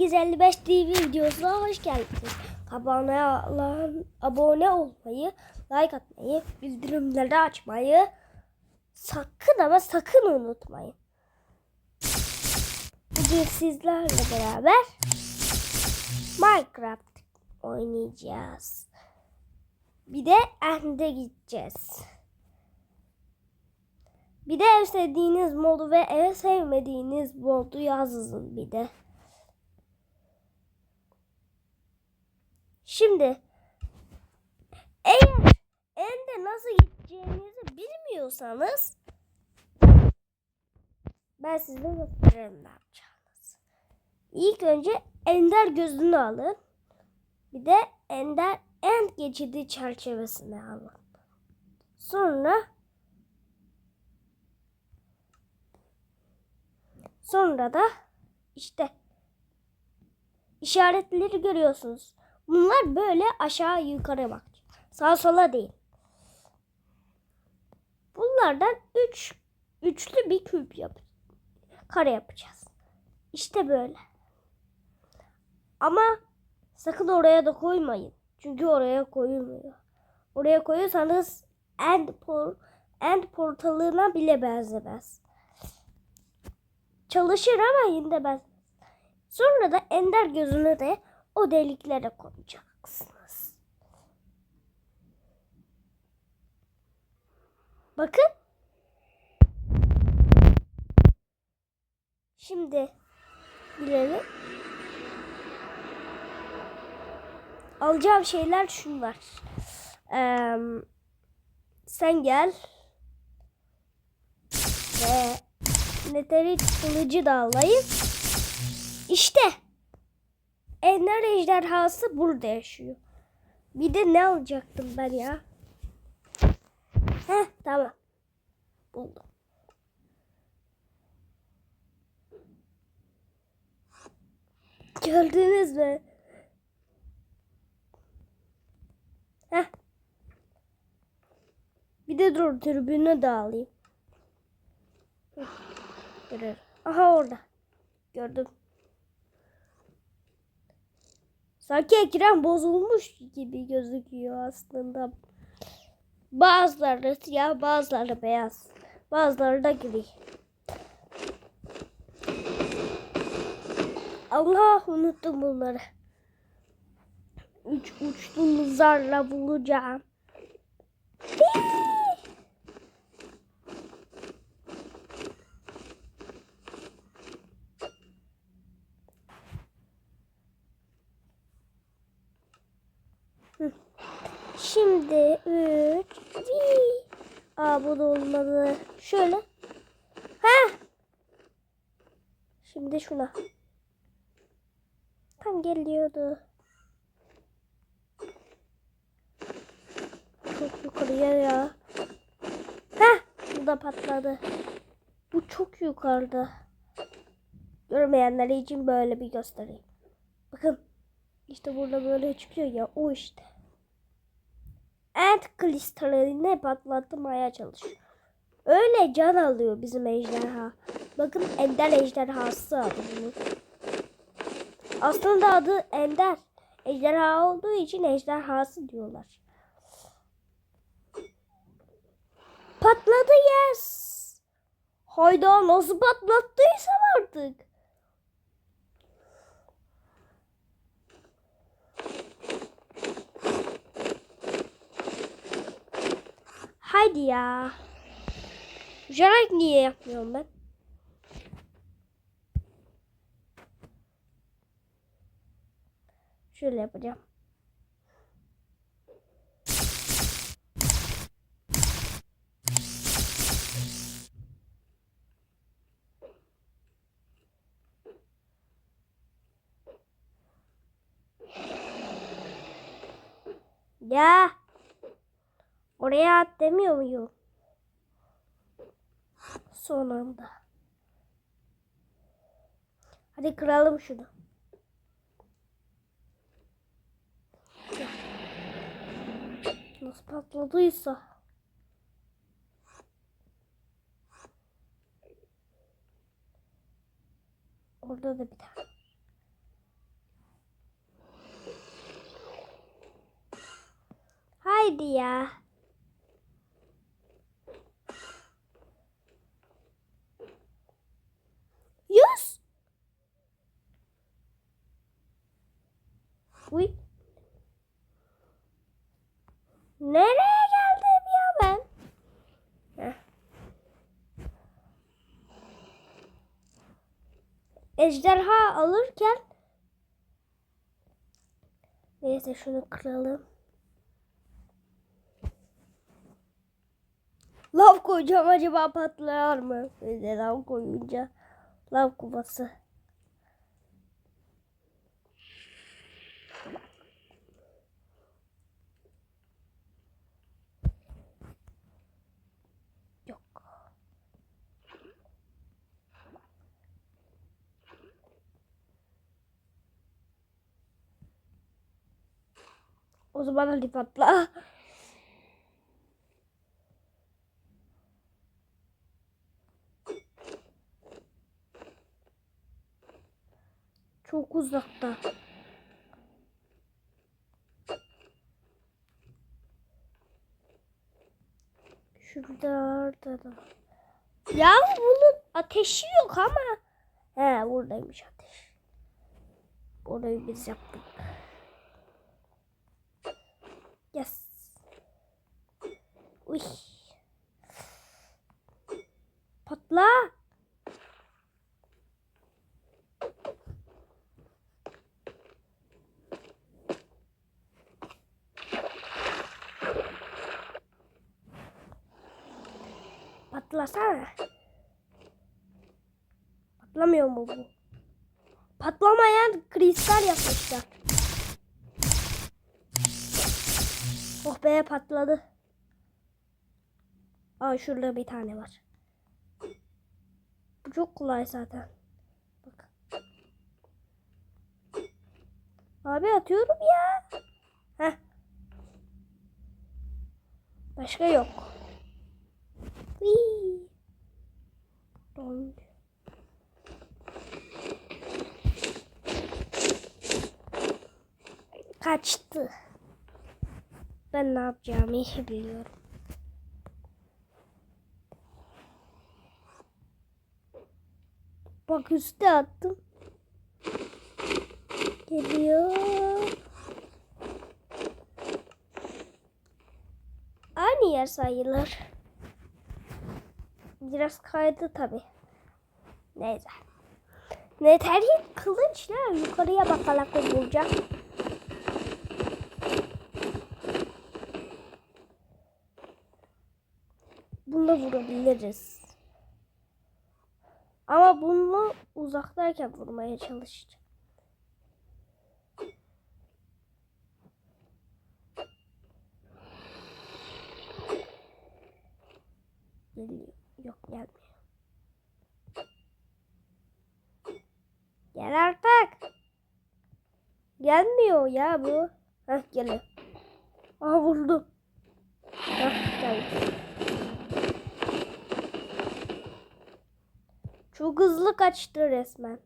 155 TV videosuna hoş geldiniz. Olan- abone olmayı, like atmayı, bildirimleri açmayı sakın ama sakın unutmayın. Bugün sizlerle beraber Minecraft oynayacağız. Bir de End'e gideceğiz. Bir de en sevdiğiniz modu ve en sevmediğiniz modu yazın bir de. Şimdi eğer End'e nasıl gideceğinizi bilmiyorsanız ben size gösteririm ne yapacağınızı. İlk önce Ender gözünü alın. Bir de Ender End geçidi çerçevesini alın. Sonra Sonra da işte işaretleri görüyorsunuz. Bunlar böyle aşağı yukarı bak. Sağa sola değil. Bunlardan üç, üçlü bir küp yap. Kare yapacağız. İşte böyle. Ama sakın oraya da koymayın. Çünkü oraya koyulmuyor. Oraya koyuyorsanız end, por, end portalına bile benzemez çalışır ama yine de ben. Sonra da ender gözünü de o deliklere koyacaksınız. Bakın. Şimdi bilelim. Alacağım şeyler şunlar. Ee, sen gel. Ve Neterit kılıcı da alayım. İşte. Ender ejderhası burada yaşıyor. Bir de ne alacaktım ben ya? Heh tamam. Buldum. Gördünüz mü? Heh. Bir de dur türbünü de alayım. Görür. Aha orada. Gördüm. Sanki ekran bozulmuş gibi gözüküyor aslında. Bazıları siyah, bazıları beyaz. Bazıları da gri. Allah unuttum bunları. Üç uçlu mızarla bulacağım. Şimdi 3 Aa bu da olmadı. Şöyle. Ha. Şimdi şuna. Tam geliyordu. Çok yukarıya ya. Ha, bu da patladı. Bu çok yukarıda. Görmeyenler için böyle bir göstereyim. Bakın. İşte burada böyle çıkıyor ya o işte. Ant kristalini patlatmaya çalışıyor. Öyle can alıyor bizim ejderha. Bakın Ender ejderhası adı bunun. Aslında adı Ender. Ejderha olduğu için ejderhası diyorlar. Patladı yes. Hayda nasıl patlattıysam artık. Haydi ya. Uçarak niye yapmıyorum ben? Şöyle yapacağım. Ya. Oraya at demiyor muyum? Son anda. Hadi kıralım şunu. Nasıl patladıysa. Orada da bir tane. Haydi ya. Uy. Nereye geldim ya ben? Heh. Ejderha alırken Neyse şunu kıralım. Lav koyacağım acaba patlar mı? Böyle lav koyunca. Lav kovası. Yok. O zaman hadi patla. Çok uzakta. Şurada da. Ya bunun ateşi yok ama. He buradaymış ateş. Orayı biz yaptık. Yes. Uy. Patla. Patlasana. Patlamıyor mu bu? Patlamayan kristal yapmışlar. Oh be patladı. Aa şurada bir tane var. Bu çok kolay zaten. Bak. Abi atıyorum ya. Heh. Başka yok. Whee! Dong. Kaçtı. Ben ne yapacağımı iyi biliyorum. Bak üste attım. Geliyor. Aynı yer sayılır. Biraz kaydı tabi. Neyse. Neterhit kılıçla yukarıya bakarak vuracağım. Bununla vurabiliriz. Ama bunu uzaktayken vurmaya çalışacağım. Geliyor. Yok gelmiyor. Gel artık. Gelmiyor ya bu. Heh geliyor. Aha vurdu. Heh geldi. Çok hızlı kaçtı resmen.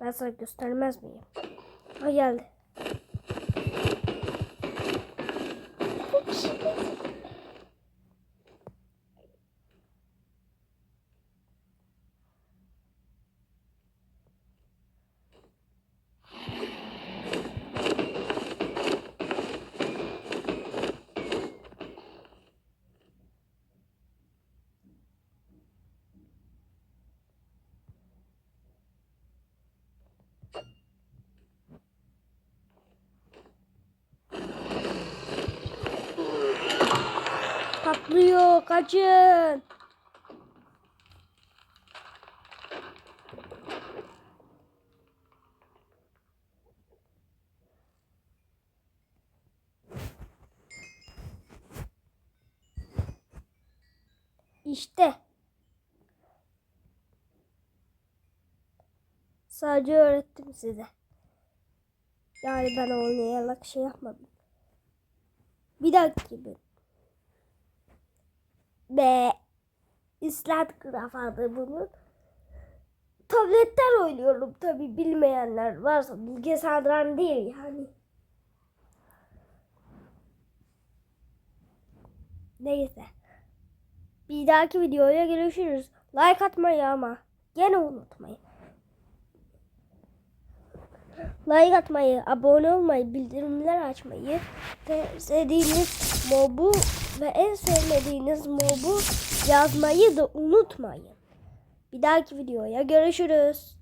Ben sana göstermez miyim? Ha geldi. Patlıyor. Kaçın. İşte. Sadece öğrettim size. Yani ben oynayarak şey yapmadım. Bir dakika gibi. Ve İslandgraf adı bunun. Tabletten oynuyorum tabi bilmeyenler varsa bilgisayardan değil yani. Neyse. Bir dahaki videoya görüşürüz. Like atmayı ama gene unutmayın. Like atmayı, abone olmayı, bildirimler açmayı ve sevdiğiniz mobu ve en sevmediğiniz mobu yazmayı da unutmayın. Bir dahaki videoya görüşürüz.